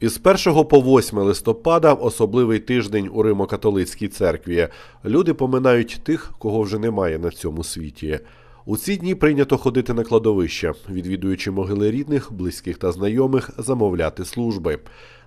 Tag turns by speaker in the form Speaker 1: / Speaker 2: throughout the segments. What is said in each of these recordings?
Speaker 1: Із 1 по 8 листопада особливий тиждень у Римо-католицькій церкві. Люди поминають тих, кого вже немає на цьому світі. У ці дні прийнято ходити на кладовище, відвідуючи могили рідних, близьких та знайомих, замовляти служби.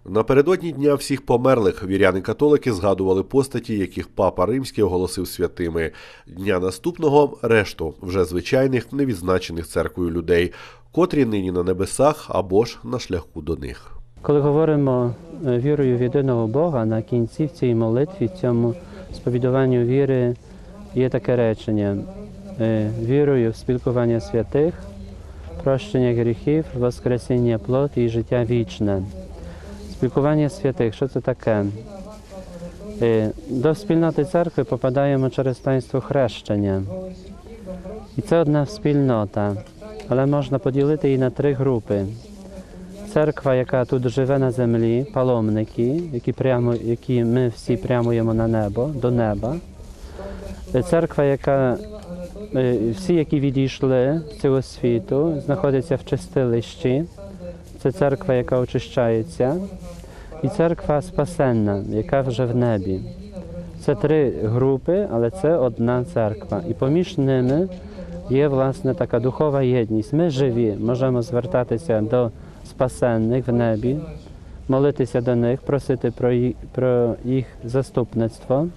Speaker 1: Напередодні дня всіх померлих віряни-католики згадували постаті, яких папа римський оголосив святими. Дня наступного решту вже звичайних, невідзначених церквою людей, котрі нині на небесах або ж на шляху до них.
Speaker 2: Коли говоримо е, вірою в єдиного Бога, на кінці в цій молитві, в цьому сповідуванню віри є таке речення: е, вірою в спілкування святих, прощення гріхів, воскресіння плоті і життя вічне. Спілкування святих, що це таке? Е, До спільноти церкви попадаємо через таїнство хрещення. І це одна спільнота, але можна поділити її на три групи. Церква, яка тут живе на землі, паломники, які, прямо, які ми всі прямуємо на небо, до неба. Е, Церква, яка е, всі, які відійшли з цього світу, знаходяться в чистилищі. Це церква, яка очищається, і церква спасенна, яка вже в небі. Це три групи, але це одна церква. І поміж ними є власне така духова єдність. Ми живі, можемо звертатися до спасенних в небі, молитися до них, просити про їх, про їх заступництво.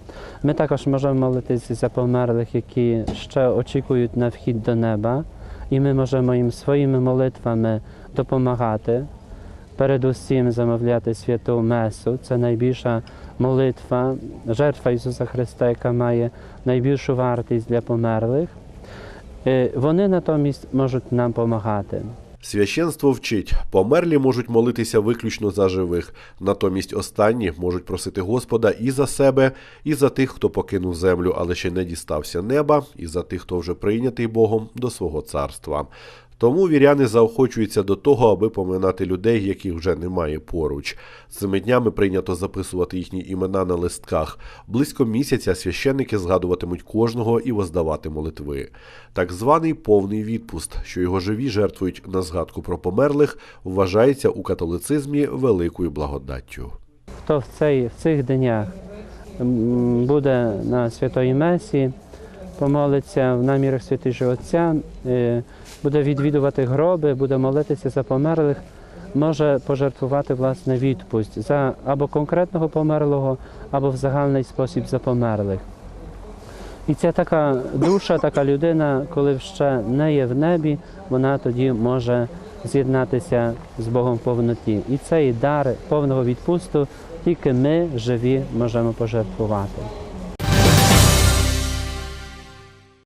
Speaker 2: Ми також можемо молитися за померлих, які ще очікують на вхід до неба, і ми можемо їм своїми молитвами допомагати. Передусім замовляти святу Месу. Це найбільша молитва, жертва Ісуса Христа, яка має найбільшу вартість для померлих. Е, Вони натомість можуть нам допомагати.
Speaker 1: Священство вчить, померлі можуть молитися виключно за живих, натомість останні можуть просити Господа і за себе, і за тих, хто покинув землю, але ще не дістався неба, і за тих, хто вже прийнятий Богом до свого царства. Тому віряни заохочуються до того, аби поминати людей, яких вже немає поруч. Цими днями прийнято записувати їхні імена на листках. Близько місяця священники згадуватимуть кожного і воздавати молитви. Так званий повний відпуст, що його живі жертвують на згадку про померлих, вважається у католицизмі великою благодаттю.
Speaker 2: Хто в, цей, в цих днях буде на Святої Месі, помолиться в намірах святішого Отця, е, буде відвідувати гроби, буде молитися за померлих, може пожертвувати власне відпусть за або конкретного померлого, або в загальний спосіб за померлих. І ця така душа, така людина, коли ще не є в небі, вона тоді може з'єднатися з Богом в повноті. І цей дар повного відпусту тільки ми живі можемо пожертвувати.